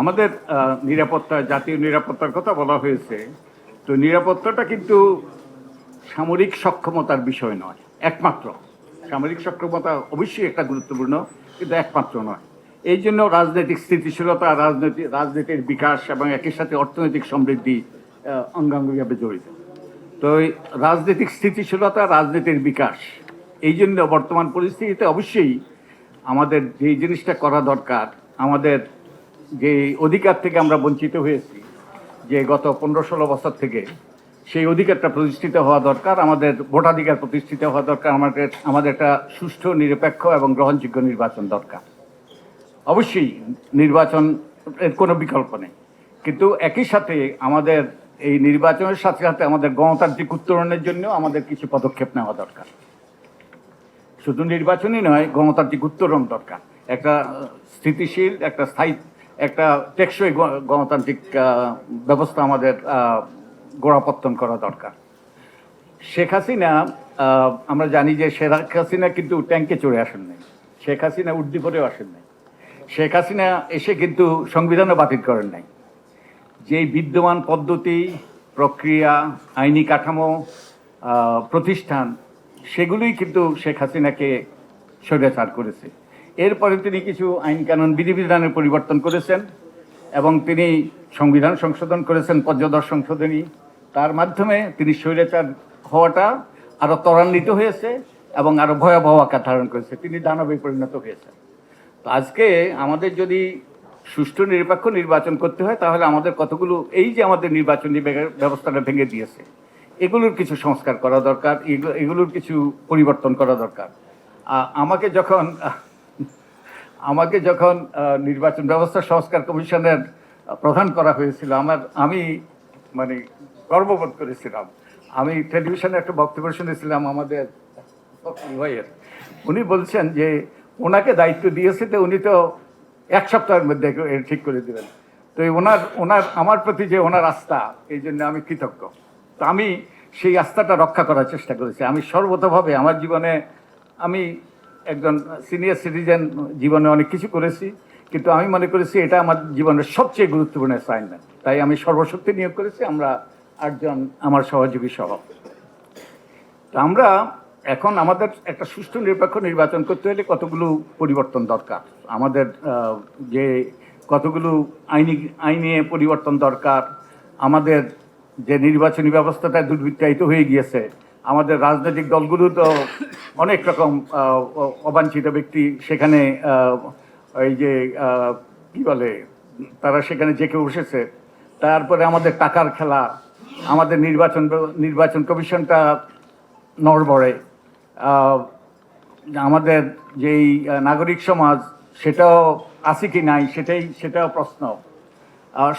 আমাদের নিরাপত্তা, জাতীয় নিরাপত্তার কথা বলা হয়েছে। তো নিরাপত্তাটা কিন্তু সামরিক সক্ষমতার বিষয় নয়, একমাত্র। সামরিক সক্ষমতা অবশ্যই একটা গুরুত্বপূর্ণ, কিন্তু একমাত্র নয়। এই জন্য রাজনৈতিক স্থিতিশীলতা রাজনৈতিক রাজনীতির বিকাশ এবং একই সাথে অর্থনৈতিক সমৃদ্ধি অঙ্গাঙ্গিভাবে জড়িত। তো রাজনৈতিক স্থিতিশীলতা, রাজনীতির বিকাশ, এই জন্য বর্তমান পরিস্থিতিতে অবশ্যই আমাদের যে জিনিসটা করা দরকার, আমাদের যে অধিকার থেকে আমরা বঞ্চিত হয়েছি, যে গত পনেরো ষোলো বছর থেকে সেই অধিকারটা প্রতিষ্ঠিত হওয়া দরকার, আমাদের ভোটাধিকার প্রতিষ্ঠিত হওয়া দরকার, আমাদের আমাদের একটা সুষ্ঠু, নিরপেক্ষ এবং গ্রহণযোগ্য নির্বাচন দরকার। অবশ্যই নির্বাচন এর কোনো বিকল্প নেই। কিন্তু একই সাথে আমাদের এই নির্বাচনের সাথে সাথে আমাদের গণতান্ত্রিক উত্তরণের জন্য আমাদের কিছু পদক্ষেপ নেওয়া দরকার। শুধু নির্বাচনই নয়, গণতান্ত্রিক উত্তরণ দরকার। একটা স্থিতিশীল, একটা স্থায়ী একটা টেকসই গণতান্ত্রিক ব্যবস্থা আমাদের গোড়াপত্তন করা দরকার। শেখ হাসিনা আমরা জানি যে শেখ হাসিনা কিন্তু ট্যাঙ্কে চড়ে আসেন নাই। শেখ হাসিনা উড্ডি আসেন নাই। শেখ হাসিনা এসে কিন্তু সংবিধানও বাতিল করেন নাই। যে বিদ্যমান পদ্ধতি, প্রক্রিয়া, আইনি কাঠামো প্রতিষ্ঠান, সেগুলোই কিন্তু শেখ হাসিনাকে স্বৈরাচার করেছে। এরপরে তিনি কিছু আইন কানুন বিধিবিধানের পরিবর্তন করেছেন এবং তিনি সংবিধান সংশোধন করেছেন পর্যদর সংশোধনী। তার মাধ্যমে তিনি স্বৈরাচার হওয়াটা আরও ত্বরান্বিত হয়েছে এবং আরও ভয়াবহ আকার ধারণ করেছে। তিনি দানবে পরিণত হয়েছেন। তো আজকে আমাদের যদি সুষ্ঠু নিরপেক্ষ নির্বাচন করতে হয়, তাহলে আমাদের কতগুলো, এই যে আমাদের নির্বাচনী ব্যবস্থাটা ভেঙে দিয়েছে, এগুলোর কিছু সংস্কার করা দরকার এগুলোর কিছু পরিবর্তন করা দরকার। আমাকে যখন আমাকে যখন নির্বাচন ব্যবস্থা সংস্কার কমিশনের প্রধান করা হয়েছিল, আমার, আমি মানে গর্ববোধ করেছিলাম। আমি টেলিভিশনে একটা বক্তব্য শুনেছিলাম আমাদের ভাইয়ের উনি বলছেন যে, ওনাকে দায়িত্ব দিয়েছে তো উনি তো এক সপ্তাহের মধ্যে ঠিক করে দেবেন। তো ওনার ওনার, আমার প্রতি যে ওনার আস্থা, এই জন্য আমি কৃতজ্ঞ। তো আমি সেই আস্থাটা রক্ষা করার চেষ্টা করেছি। আমি সর্বতভাবে আমার জীবনে আমি একজন সিনিয়র সিটিজেন জীবনে অনেক কিছু করেছি, কিন্তু আমি মনে করেছি এটা আমার জীবনের সবচেয়ে গুরুত্বপূর্ণ অ্যাসাইনমেন্ট তাই আমি সর্বশক্তি নিয়োগ করেছি, আমরা আটজন আমার সহযোগী সহ। তো আমরা এখন আমাদের একটা সুষ্ঠু নিরপেক্ষ নির্বাচন করতে হলে কতগুলো পরিবর্তন দরকার? আমাদের যে কতগুলো আইনি, আইনে পরিবর্তন দরকার? আমাদের যে নির্বাচনী ব্যবস্থাটা দুর্বৃত্তায়িত হয়ে গিয়েছে আমাদের রাজনৈতিক দলগুলো তো অনেক রকম অবাঞ্ছিত ব্যক্তি। সেখানে এই যে কি বলে, তারা সেখানে জেকে বসেছে। তারপরে আমাদের টাকার খেলা, আমাদের নির্বাচন নির্বাচন কমিশনটা নড়বড়ে। আমাদের যেই নাগরিক সমাজ, সেটাও আছে কি নাই, সেটাই, সেটাও প্রশ্ন।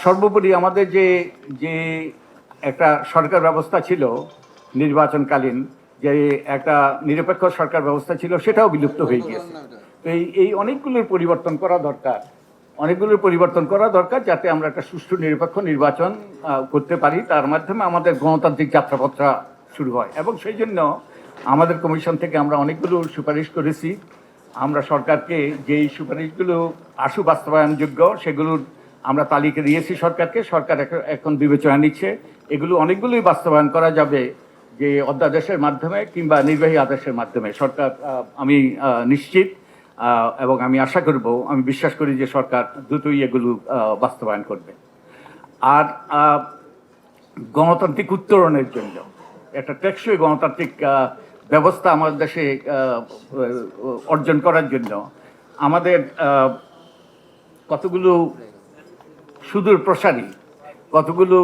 সর্বোপরি আমাদের যে যে একটা সরকার ব্যবস্থা ছিল নির্বাচনকালীন যে একটা নিরপেক্ষ সরকার ব্যবস্থা ছিল, সেটাও বিলুপ্ত হয়ে গিয়েছে। তো এই এই অনেকগুলোর পরিবর্তন করা দরকার। অনেকগুলোর পরিবর্তন করা দরকার যাতে আমরা একটা সুষ্ঠু নিরপেক্ষ নির্বাচন করতে পারি। তার মাধ্যমে আমাদের গণতান্ত্রিক যাত্রাপত্রা শুরু হয়। এবং সেই জন্য আমাদের কমিশন থেকে আমরা অনেকগুলো সুপারিশ করেছি। আমরা সরকারকে যেই সুপারিশগুলো আশু বাস্তবায়নযোগ্য, সেগুলোর আমরা তালিকা দিয়েছি সরকারকে। সরকার এখন- এখন বিবেচনা নিচ্ছে। এগুলো অনেকগুলোই বাস্তবায়ন করা যাবে। যে অধ্যাদেশের মাধ্যমে কিংবা নির্বাহী আদেশের মাধ্যমে সরকার আমি নিশ্চিত এবং আমি আশা করব, আমি বিশ্বাস করি যে সরকার দ্রুতই এগুলো বাস্তবায়ন করবে। আর গণতান্ত্রিক উত্তরণের জন্য একটা টেকসই গণতান্ত্রিক ব্যবস্থা আমাদের দেশে অর্জন করার জন্য আমাদের কতগুলো সুদূর প্রসারী কতগুলো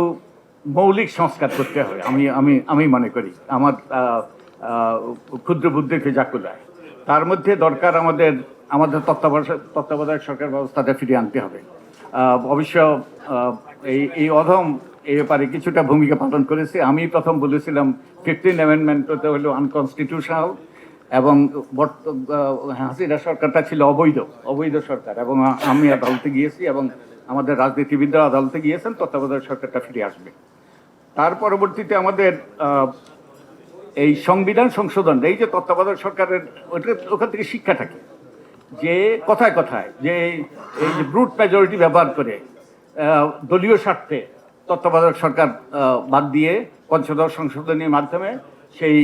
মৌলিক সংস্কার করতে হবে, আমি আমি আমি মনে করি। আমার ক্ষুদ্র বুদ্ধিকে জাকুলায় তার মধ্যে দরকার আমাদের আমাদের তত্ত্বাবধায়ক তত্ত্বাবধায়ক সরকার ব্যবস্থাটা ফিরিয়ে আনতে হবে। অবশ্য এই এই অধম এই ব্যাপারে কিছুটা ভূমিকা পালন করেছে। আমি প্রথম বলেছিলাম, ফিফটিন অ্যামেন্ডমেন্টতে হলো আনকনস্টিটিউশনাল এবং হাসিনা সরকারটা ছিল অবৈধ অবৈধ সরকার এবং আমি আদালতে গিয়েছি এবং আমাদের রাজনীতিবিদরা আদালতে গিয়েছেন, তত্ত্বাবধায়ক সরকারটা ফিরে আসবে। তার পরবর্তীতে আমাদের এই সংবিধান সংশোধন, এই যে তত্ত্বাবধায়ক সরকারের ওটা ওখান থেকে শিক্ষা থাকে। যে কথায় কথায়, যে এই যে ব্রুট মেজরিটি ব্যবহার করে দলীয় স্বার্থে তত্ত্বাবধায়ক সরকার বাদ দিয়ে পঞ্চদশ সংশোধনীর মাধ্যমে সেই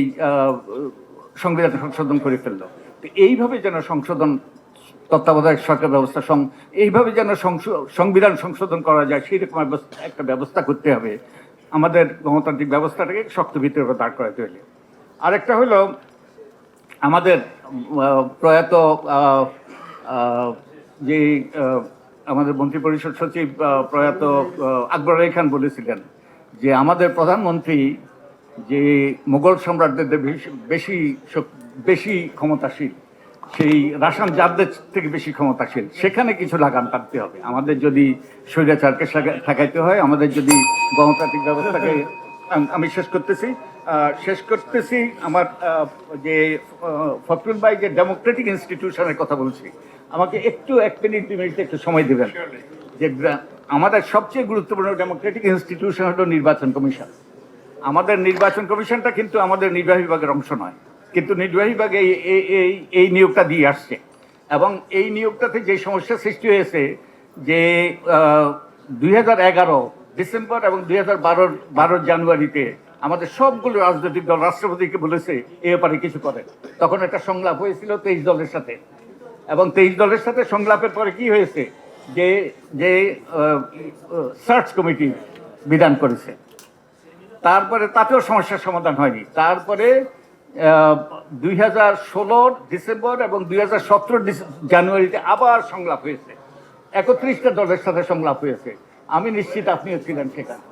সংবিধান সংশোধন করে ফেলল। তো এইভাবে যেন সংশোধন, তত্ত্বাবধায়ক সরকার ব্যবস্থা এইভাবে যেন সংবিধান সংশোধন করা যায় সেই রকম একটা ব্যবস্থা করতে হবে। আমাদের গণতান্ত্রিক ব্যবস্থাটাকে শক্ত ভিত্তির উপর দাঁড় করাতে হলে। আরেকটা হলো, আমাদের প্রয়াত যে আমাদের মন্ত্রিপরিষদ সচিব প্রয়াত আকবর আলী খান বলেছিলেন যে আমাদের প্রধানমন্ত্রী যে মুঘল সম্রাটদের বেশি বেশি ক্ষমতাশীল সেই রাসান জাতদের থেকে বেশি ক্ষমতাশীল। সেখানে কিছু লাগাম টানতে হবে। আমাদের যদি স্বৈরাচারকে ঠেকাইতে হয় আমাদের যদি গণতান্ত্রিক ব্যবস্থাকে আম- শেষ করতেছি। শেষ করতেছি আমার যে আহ, ফখরুল ভাই যে ডেমোক্রেটিক ইনস্টিটিউশনের কথা বলছি আমাকে একটু এক মিনিট দুই মিনিট একটু সময় দেবেন। যে আমাদের সবচেয়ে গুরুত্বপূর্ণ ডেমোক্রেটিক ইনস্টিটিউশন হলো নির্বাচন কমিশন। আমাদের নির্বাচন কমিশনটা কিন্তু আমাদের নির্বাহী বিভাগের অংশ নয়। কিন্তু নির্বাহী বিভাগ এই, এই- এই নিয়োগটা দিয়ে আসছে। এবং এই নিয়োগটাতে যে সমস্যা সৃষ্টি হয়েছে যে দুই হাজার এগারো ডিসেম্বর এবং দুই হাজার বারোর বারোর জানুয়ারিতে আমাদের সবগুলো রাজনৈতিক দল রাষ্ট্রপতিকে বলেছে, এ ব্যাপারে কিছু করেন। তখন একটা সংলাপ হয়েছিল তেইশ দলের সাথে। এবং তেইশ দলের সাথে সংলাপের পরে কি হয়েছে যে যে সার্চ কমিটি বিধান করেছে। তারপরে তাতেও সমস্যার সমাধান হয়নি। তারপরে দুই হাজার ষোলোর ডিসেম্বর এবং দুই হাজার সতেরো জানুয়ারিতে আবার সংলাপ হয়েছে। একত্রিশটা দলের সাথে সংলাপ হয়েছে। আমি নিশ্চিত আপনিও ছিলেন সেখানে।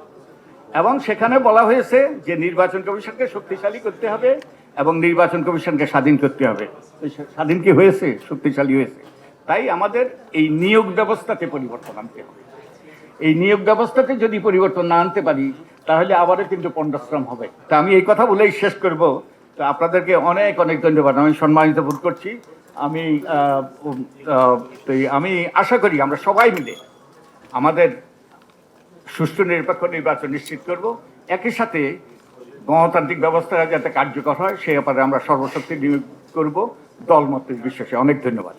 এবং সেখানে বলা হয়েছে যে নির্বাচন কমিশনকে শক্তিশালী করতে হবে এবং নির্বাচন কমিশনকে স্বাধীন করতে হবে। স্বাধীন কি হয়েছে? শক্তিশালী হয়েছে। তাই আমাদের এই নিয়োগ ব্যবস্থাতে পরিবর্তন আনতে হবে। এই নিয়োগ ব্যবস্থাতে যদি পরিবর্তন না আনতে পারি, তাহলে আবারও কিন্তু পণ্ডশ্রম হবে। তা আমি এই কথা বলেই শেষ করব। তো আপনাদেরকে অনেক অনেক ধন্যবাদ। আমি সম্মানিত বোধ করছি। আমি আমি আশা করি আমরা সবাই মিলে আমাদের সুষ্ঠু নিরপেক্ষ নির্বাচন নিশ্চিত করব। একই সাথে গণতান্ত্রিক ব্যবস্থা যাতে কার্যকর হয়, সে ব্যাপারে আমরা সর্বশক্তি নিয়োগ করব। দলমতের বিশ্বাসে অনেক ধন্যবাদ।